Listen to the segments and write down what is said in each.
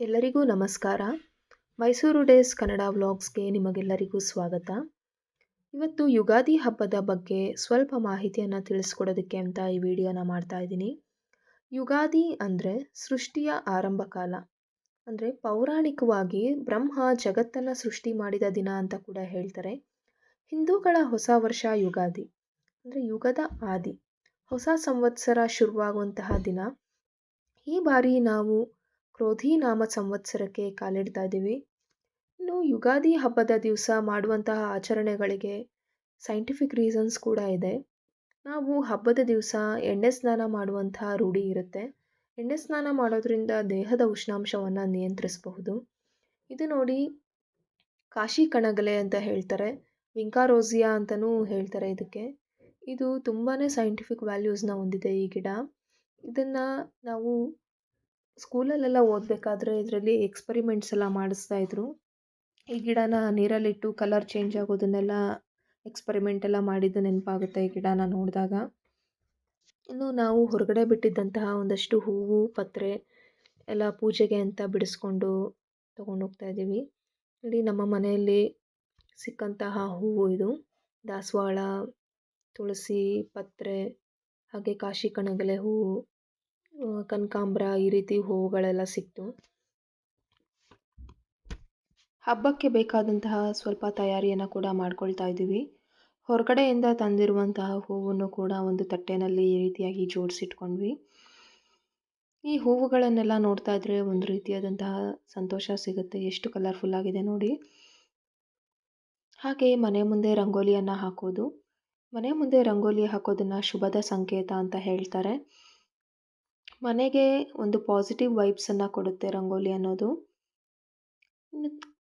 ಎಲ್ಲರಿಗೂ ನಮಸ್ಕಾರ. ಮೈಸೂರು ಡೇಸ್ ಕನ್ನಡ ವ್ಲಾಗ್ಸ್ಗೆ ನಿಮಗೆಲ್ಲರಿಗೂ ಸ್ವಾಗತ. ಇವತ್ತು ಯುಗಾದಿ ಹಬ್ಬದ ಬಗ್ಗೆ ಸ್ವಲ್ಪ ಮಾಹಿತಿಯನ್ನು ತಿಳಿಸ್ಕೊಡೋದಕ್ಕೆ ಅಂತ ಈ ವಿಡಿಯೋನ ಮಾಡ್ತಾ ಇದ್ದೀನಿ. ಯುಗಾದಿ ಅಂದರೆ ಸೃಷ್ಟಿಯ ಆರಂಭ ಕಾಲ. ಅಂದರೆ ಪೌರಾಣಿಕವಾಗಿ ಬ್ರಹ್ಮ ಜಗತ್ತನ್ನು ಸೃಷ್ಟಿ ಮಾಡಿದ ದಿನ ಅಂತ ಕೂಡ ಹೇಳ್ತಾರೆ. ಹಿಂದೂಗಳ ಹೊಸ ವರ್ಷ ಯುಗಾದಿ. ಅಂದರೆ ಯುಗದ ಆದಿ. ಹೊಸ ಸಂವತ್ಸರ ಶುರುವಾಗುವಂತಹ ದಿನ. ಈ ಬಾರಿ ನಾವು ಕ್ರೋಧಿ ನಾಮ ಸಂವತ್ಸರಕ್ಕೆ ಕಾಲಿಡ್ತಾ ಇದ್ದೀವಿ. ಇನ್ನು ಯುಗಾದಿ ಹಬ್ಬದ ದಿವಸ ಮಾಡುವಂತಹ ಆಚರಣೆಗಳಿಗೆ ಸೈಂಟಿಫಿಕ್ ರೀಸನ್ಸ್ ಕೂಡ ಇದೆ. ನಾವು ಹಬ್ಬದ ದಿವಸ ಎಣ್ಣೆ ಸ್ನಾನ ಮಾಡುವಂತಹ ರೂಢಿ ಇರುತ್ತೆ. ಎಣ್ಣೆ ಸ್ನಾನ ಮಾಡೋದ್ರಿಂದ ದೇಹದ ಉಷ್ಣಾಂಶವನ್ನು ನಿಯಂತ್ರಿಸಬಹುದು. ಇದು ನೋಡಿ ಕಾಶಿ ಕಣಗಲೆ ಅಂತ ಹೇಳ್ತಾರೆ. ವಿಂಕಾರೋಸಿಯಾ ಅಂತಲೂ ಹೇಳ್ತಾರೆ ಇದಕ್ಕೆ. ಇದು ತುಂಬಾ ಸೈಂಟಿಫಿಕ್ ವ್ಯಾಲ್ಯೂಸ್ನ ಹೊಂದಿದೆ ಈ ಗಿಡ. ಇದನ್ನು ನಾವು ಸ್ಕೂಲಲ್ಲೆಲ್ಲ ಓದಬೇಕಾದ್ರೆ ಇದರಲ್ಲಿ ಎಕ್ಸ್ಪರಿಮೆಂಟ್ಸ್ ಎಲ್ಲ ಮಾಡಿಸ್ತಾ ಇದ್ರು. ಈ ಗಿಡನ ನೀರಲ್ಲಿಟ್ಟು ಕಲರ್ ಚೇಂಜ್ ಆಗೋದನ್ನೆಲ್ಲ ಎಕ್ಸ್ಪರಿಮೆಂಟ್ ಎಲ್ಲ ಮಾಡಿದ್ದು ನೆನಪಾಗುತ್ತೆ ಈ ಗಿಡನ ನೋಡಿದಾಗ. ಇನ್ನು ನಾವು ಹೊರಗಡೆ ಬಿಟ್ಟಿದ್ದಂತಹ ಒಂದಷ್ಟು ಹೂವು, ಪತ್ರೆ ಎಲ್ಲ ಪೂಜೆಗೆ ಅಂತ ಬಿಡಿಸ್ಕೊಂಡು ತೊಗೊಂಡೋಗ್ತಾ ಇದ್ದೀವಿ. ನೋಡಿ ನಮ್ಮ ಮನೆಯಲ್ಲಿ ಸಿಕ್ಕಂತಹ ಹೂವು ಇದು. ದಾಸವಾಳ, ತುಳಸಿ, ಪತ್ರೆ ಹಾಗೆ ಕಾಶಿ ಕಣಗಲೆ ಹೂವು. ಕನಕಾಂಬ್ರ ಈ ರೀತಿ ಹೂವುಗಳೆಲ್ಲ ಸಿಕ್ತು. ಹಬ್ಬಕ್ಕೆ ಬೇಕಾದಂತಹ ಸ್ವಲ್ಪ ತಯಾರಿಯನ್ನು ಕೂಡ ಮಾಡ್ಕೊಳ್ತಾ ಇದ್ದೀವಿ. ಹೊರಗಡೆಯಿಂದ ತಂದಿರುವಂತಹ ಹೂವನ್ನು ಕೂಡ ಒಂದು ತಟ್ಟೆನಲ್ಲಿ ಈ ರೀತಿಯಾಗಿ ಜೋಡಿಸಿಟ್ಕೊಂಡ್ವಿ. ಈ ಹೂವುಗಳನ್ನೆಲ್ಲ ನೋಡ್ತಾ ಇದ್ರೆ ಒಂದು ರೀತಿಯಾದಂತಹ ಸಂತೋಷ ಸಿಗುತ್ತೆ. ಎಷ್ಟು ಕಲರ್ಫುಲ್ ಆಗಿದೆ ನೋಡಿ. ಹಾಗೆ ಮನೆ ಮುಂದೆ ರಂಗೋಲಿಯನ್ನು ಹಾಕೋದು. ಮನೆ ಮುಂದೆ ರಂಗೋಲಿ ಹಾಕೋದನ್ನು ಶುಭದ ಸಂಕೇತ ಅಂತ ಹೇಳ್ತಾರೆ. ಮನೆಗೆ ಒಂದು ಪಾಸಿಟಿವ್ ವೈಬ್ಸನ್ನು ಕೊಡುತ್ತೆ ರಂಗೋಲಿ ಅನ್ನೋದು.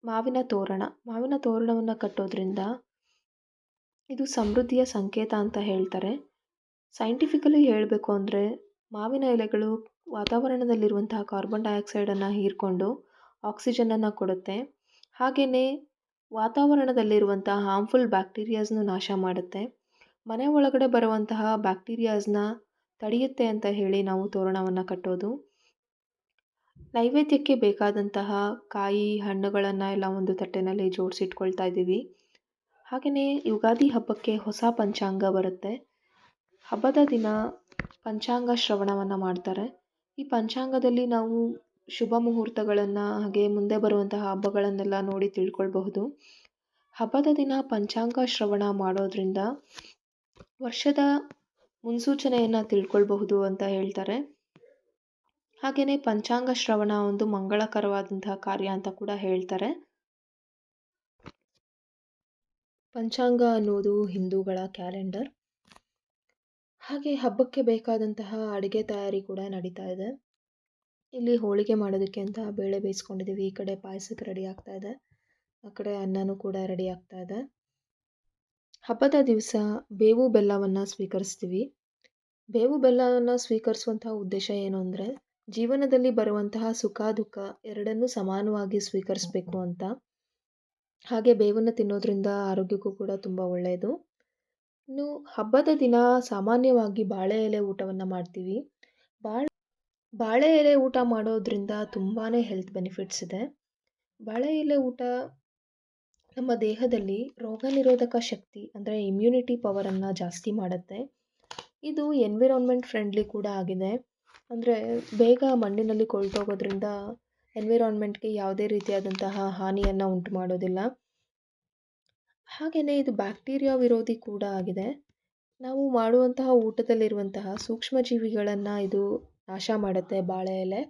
ಮಾವಿನ ತೋರಣ, ಮಾವಿನ ತೋರಣವನ್ನು ಕಟ್ಟೋದ್ರಿಂದ ಇದು ಸಮೃದ್ಧಿಯ ಸಂಕೇತ ಅಂತ ಹೇಳ್ತಾರೆ. ಸೈಂಟಿಫಿಕಲಿ ಹೇಳಬೇಕು ಅಂದರೆ ಮಾವಿನ ಎಲೆಗಳು ವಾತಾವರಣದಲ್ಲಿರುವಂತಹ ಕಾರ್ಬನ್ ಡೈಆಕ್ಸೈಡನ್ನು ಹೀರ್ಕೊಂಡು ಆಕ್ಸಿಜನನ್ನು ಕೊಡುತ್ತೆ. ಹಾಗೆಯೇ ವಾತಾವರಣದಲ್ಲಿರುವಂತಹ ಹಾರ್ಮ್ಫುಲ್ ಬ್ಯಾಕ್ಟೀರಿಯಾಸ್ನು ನಾಶ ಮಾಡುತ್ತೆ. ಮನೆ ಒಳಗಡೆ ಬರುವಂತಹ ಬ್ಯಾಕ್ಟೀರಿಯಾಸ್ನ ತಡೆಯುತ್ತೆ ಅಂತ ಹೇಳಿ ನಾವು ತೋರಣವನ್ನು ಕಟ್ಟೋದು. ನೈವೇದ್ಯಕ್ಕೆ ಬೇಕಾದಂತಹ ಕಾಯಿ ಹಣ್ಣುಗಳನ್ನು ಎಲ್ಲ ಒಂದು ತಟ್ಟೆನಲ್ಲಿ ಜೋಡಿಸಿಟ್ಕೊಳ್ತಾ ಇದ್ದೀವಿ. ಹಾಗೆಯೇ ಯುಗಾದಿ ಹಬ್ಬಕ್ಕೆ ಹೊಸ ಪಂಚಾಂಗ ಬರುತ್ತೆ. ಹಬ್ಬದ ದಿನ ಪಂಚಾಂಗ ಶ್ರವಣವನ್ನು ಮಾಡ್ತಾರೆ. ಈ ಪಂಚಾಂಗದಲ್ಲಿ ನಾವು ಶುಭ ಮುಹೂರ್ತಗಳನ್ನು ಹಾಗೆ ಮುಂದೆ ಬರುವಂತಹ ಹಬ್ಬಗಳನ್ನೆಲ್ಲ ನೋಡಿ ತಿಳ್ಕೊಳ್ಬಹುದು. ಹಬ್ಬದ ದಿನ ಪಂಚಾಂಗ ಶ್ರವಣ ಮಾಡೋದ್ರಿಂದ ವರ್ಷದ ಮುನ್ಸೂಚನೆಯನ್ನು ತಿಳ್ಕೊಳ್ಬಹುದು ಅಂತ ಹೇಳ್ತಾರೆ. ಹಾಗೆಯೇ ಪಂಚಾಂಗ ಶ್ರವಣ ಒಂದು ಮಂಗಳಕರವಾದಂತಹ ಕಾರ್ಯ ಅಂತ ಕೂಡ ಹೇಳ್ತಾರೆ. ಪಂಚಾಂಗ ಅನ್ನೋದು ಹಿಂದೂಗಳ ಕ್ಯಾಲೆಂಡರ್. ಹಾಗೆ ಹಬ್ಬಕ್ಕೆ ಬೇಕಾದಂತಹ ಅಡುಗೆ ತಯಾರಿ ಕೂಡ ನಡೀತಾ ಇದೆ. ಇಲ್ಲಿ ಹೋಳಿಗೆ ಮಾಡೋದಕ್ಕೆ ಅಂತ ಬೇಳೆ ಬೇಯಿಸ್ಕೊಂಡಿದ್ದೀವಿ, ಈ ಕಡೆ ಪಾಯಸಕ್ಕೆ ರೆಡಿ ಆಗ್ತಾ ಇದೆ. ಆ ಕಡೆ ಅನ್ನನೂ ಕೂಡ ರೆಡಿ ಆಗ್ತಾ ಇದೆ. ಹಬ್ಬದ ದಿವಸ ಬೇವು ಬೆಲ್ಲವನ್ನು ಸ್ವೀಕರಿಸ್ತೀವಿ. ಬೇವು ಬೆಲ್ಲವನ್ನು ಸ್ವೀಕರಿಸುವಂತಹ ಉದ್ದೇಶ ಏನು ಅಂದರೆ, ಜೀವನದಲ್ಲಿ ಬರುವಂತಹ ಸುಖ ದುಃಖ ಎರಡನ್ನೂ ಸಮಾನವಾಗಿ ಸ್ವೀಕರಿಸಬೇಕು ಅಂತ. ಹಾಗೆ ಬೇವನ್ನು ತಿನ್ನೋದ್ರಿಂದ ಆರೋಗ್ಯಕ್ಕೂ ಕೂಡ ತುಂಬ ಒಳ್ಳೆಯದು ಇನ್ನು ಹಬ್ಬದ ದಿನ ಸಾಮಾನ್ಯವಾಗಿ ಬಾಳೆ ಎಲೆ ಊಟವನ್ನು ಮಾಡ್ತೀವಿ. ಬಾಳೆ ಬಾಳೆ ಎಲೆ ಊಟ ಮಾಡೋದ್ರಿಂದ ತುಂಬಾ ಹೆಲ್ತ್ ಬೆನಿಫಿಟ್ಸ್ ಇದೆ. ಬಾಳೆ ಎಲೆ ಊಟ ನಮ್ಮ ದೇಹದಲ್ಲಿ ರೋಗ ನಿರೋಧಕ ಶಕ್ತಿ ಅಂದರೆ ಇಮ್ಯುನಿಟಿ ಪವರನ್ನು ಜಾಸ್ತಿ ಮಾಡುತ್ತೆ. ಇದು ಎನ್ವಿರಾನ್ಮೆಂಟ್ ಫ್ರೆಂಡ್ಲಿ ಕೂಡ ಆಗಿದೆ. ಅಂದರೆ ಬೇಗ ಮಣ್ಣಿನಲ್ಲಿ ಕೊಳ್ತೋಗೋದ್ರಿಂದ ಎನ್ವಿರಾನ್ಮೆಂಟ್ಗೆ ಯಾವುದೇ ರೀತಿಯಾದಂತಹ ಹಾನಿಯನ್ನು ಉಂಟು ಮಾಡೋದಿಲ್ಲ. ಹಾಗೆಯೇ ಇದು ಬ್ಯಾಕ್ಟೀರಿಯಾ ವಿರೋಧಿ ಕೂಡ ಆಗಿದೆ. ನಾವು ಮಾಡುವಂತಹ ಊಟದಲ್ಲಿರುವಂತಹ ಸೂಕ್ಷ್ಮಜೀವಿಗಳನ್ನು ಇದು ನಾಶ ಮಾಡುತ್ತೆ ಬಾಳೆ ಎಲೆ.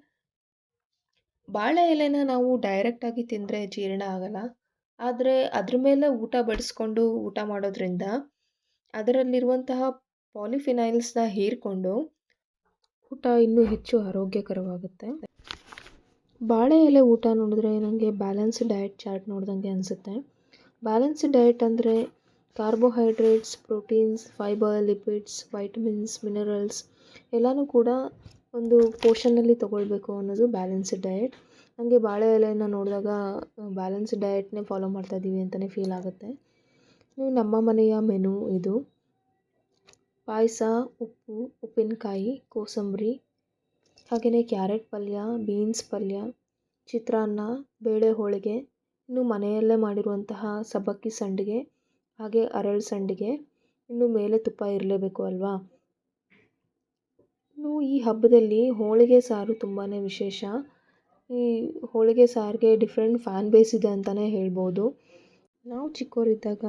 ಬಾಳೆ ಎಲೆನ ನಾವು ಡೈರೆಕ್ಟಾಗಿ ತಿಂದರೆ ಜೀರ್ಣ ಆಗಲ್ಲ. ಆದರೆ ಅದ್ರ ಮೇಲೆ ಊಟ ಬಡಿಸ್ಕೊಂಡು ಊಟ ಮಾಡೋದ್ರಿಂದ ಅದರಲ್ಲಿರುವಂತಹ ಪಾಲಿಫಿನೈಲ್ಸ್ನ ಹೀರಿಕೊಂಡು ಊಟ ಇನ್ನೂ ಹೆಚ್ಚು ಆರೋಗ್ಯಕರವಾಗುತ್ತೆ. ಬಾಳೆ ಎಲೆ ಊಟ ನೋಡಿದ್ರೆ ನನಗೆ ಬ್ಯಾಲೆನ್ಸ್ಡ್ ಡಯಟ್ ಚಾರ್ಟ್ ನೋಡ್ದಂಗೆ ಅನಿಸುತ್ತೆ. ಬ್ಯಾಲೆನ್ಸ್ಡ್ ಡಯಟ್ ಅಂದರೆ carbohydrates proteins fibre lipids vitamins minerals ಎಲ್ಲನೂ ಕೂಡ ಒಂದು ಪೋರ್ಷನ್ನಲ್ಲಿ ತೊಗೊಳ್ಬೇಕು ಅನ್ನೋದು ಬ್ಯಾಲೆನ್ಸ್ಡ್ ಡಯಟ್ ನನಗೆ ಬಾಳೆ ಎಲೆಯನ್ನು ನೋಡಿದಾಗ ಬ್ಯಾಲೆನ್ಸ್ಡ್ ಡಯಟ್ನೇ ಫಾಲೋ ಮಾಡ್ತಾ ಇದ್ದೀವಿ ಅಂತಲೇ ಫೀಲ್ ಆಗುತ್ತೆ. ನಮ್ಮ ಮನೆಯ ಮೆನು ಇದು. ಪಾಯಸ, ಉಪ್ಪು, ಉಪ್ಪಿನಕಾಯಿ, ಕೋಸಂಬರಿ ಹಾಗೆಯೇ ಕ್ಯಾರೆಟ್ ಪಲ್ಯ, ಬೀನ್ಸ್ ಪಲ್ಯ, ಚಿತ್ರಾನ್ನ, ಬೇಳೆ ಹೋಳಿಗೆ, ಇನ್ನು ಮನೆಯಲ್ಲೇ ಮಾಡಿರುವಂತಹ ಸಬ್ಬಕ್ಕಿ ಸಂಡಿಗೆ, ಹಾಗೆ ಅರಳು ಸಂಡಿಗೆ, ಇನ್ನು ಮೇಲೆ ತುಪ್ಪ ಇರಲೇಬೇಕು ಅಲ್ವಾ? ಇನ್ನು ಈ ಹಬ್ಬದಲ್ಲಿ ಹೋಳಿಗೆ ಸಾರು ತುಂಬಾ ವಿಶೇಷ. ಈ ಹೋಳಿಗೆ ಸಾರಿಗೆ ಡಿಫ್ರೆಂಟ್ ಫ್ಯಾನ್ ಬೇಸ್ ಇದೆ ಅಂತಲೇ ಹೇಳ್ಬೋದು. ನಾವು ಚಿಕ್ಕವರಿದ್ದಾಗ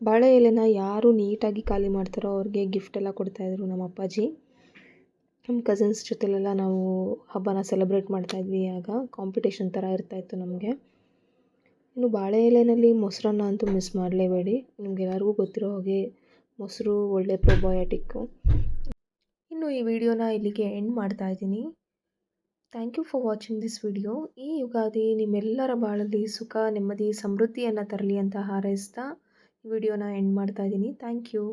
ಬಾಳೆ ಎಲೆನ ಯಾರು ನೀಟಾಗಿ ಖಾಲಿ ಮಾಡ್ತಾರೋ ಅವ್ರಿಗೆ ಗಿಫ್ಟ್ ಎಲ್ಲ ಕೊಡ್ತಾಯಿದ್ರು ನಮ್ಮ ಅಪ್ಪಾಜಿ. ನಮ್ಮ ಕಸಿನ್ಸ್ ಜೊತೆಲೆಲ್ಲ ನಾವು ಹಬ್ಬನ ಸೆಲೆಬ್ರೇಟ್ ಮಾಡ್ತಾಯಿದ್ವಿ ಆಗ. ಕಾಂಪಿಟೇಷನ್ ಥರ ಇರ್ತಾಯಿತ್ತು ನಮಗೆ. ಇನ್ನು ಬಾಳೆ ಎಲೆಯಲ್ಲಿ ಮೊಸರನ್ನ ಅಂತೂ ಮಿಸ್ ಮಾಡಲೇಬೇಡಿ. ನಿಮಗೆಲ್ಲರಿಗೂ ಗೊತ್ತಿರೋ ಹಾಗೆ ಮೊಸರು ಒಳ್ಳೆ ಪ್ರೊಬಯೋಟಿಕ್ಕು ಇನ್ನು ಈ ವಿಡಿಯೋನ ಇಲ್ಲಿಗೆ ಎಂಡ್ ಮಾಡ್ತಾ ಇದ್ದೀನಿ. Thank you for watching this video ಈ ಯುಗಾದಿ ನಿಮ್ಮೆಲ್ಲರ ಬಾಳಲ್ಲಿ ಸುಖ, ನೆಮ್ಮದಿ, ಸಮೃದ್ಧಿಯನ್ನು ತರಲಿ ಅಂತ ಹಾರೈಸ್ತಾ ವಿಡಿಯೋನ ಎಂಡ್ ಮಾಡ್ತಾ ಇದ್ದೀನಿ. Thank you